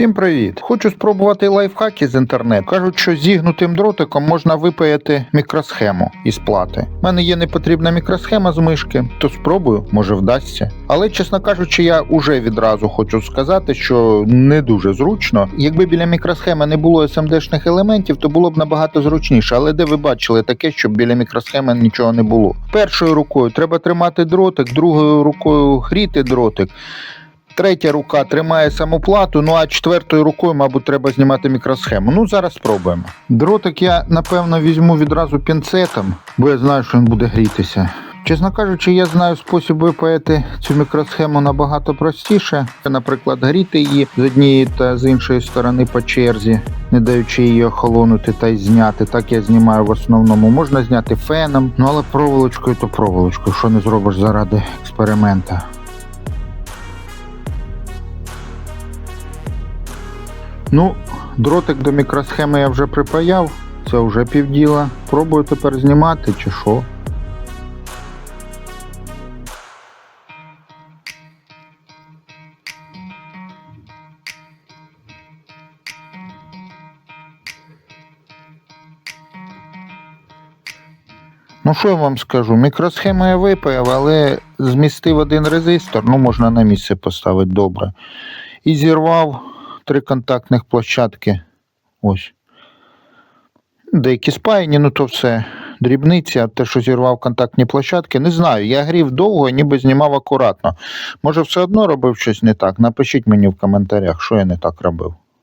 Всім привіт! Хочу спробувати лайфхаки з інтернету. Кажуть, що зігнутим дротиком можна випаяти мікросхему із плати. У мене є непотрібна мікросхема з мишки, то спробую, може вдасться. Але, чесно кажучи, я уже відразу хочу сказати, що не дуже зручно. Якби біля мікросхеми не було SMD-шних елементів, то було б набагато зручніше. Але де ви бачили таке, щоб біля мікросхеми нічого не було? Першою рукою треба тримати дротик, другою рукою гріти дротик. Третя рука тримає саму плату, ну а четвертою рукою, мабуть, треба знімати мікросхему. Ну, зараз спробуємо. Дротик я, напевно, візьму відразу пінцетом, бо я знаю, що він буде грітися. Чесно кажучи, я знаю спосіб випаяти цю мікросхему набагато простіше. Наприклад, гріти її з однієї та з іншої сторони по черзі, не даючи її охолонути та й зняти. Так я знімаю в основному. Можна зняти феном, ну але проволочкою то проволочкою, що не зробиш заради експеримента. Ну, дротик до мікросхеми я вже припаяв, це вже півділа. Пробую тепер знімати чи що. Ну, що я вам скажу? Мікросхему я випаяв, але змістив один резистор, ну можна на місце поставити добре. І зірвав три контактних площадки. Ось. Деякі спаяні, ну то все. Дрібниці, а те, що зірвав контактні площадки, не знаю. Я грів довго, ніби знімав акуратно. Може, все одно робив щось не так. Напишіть мені в коментарях, що я не так робив.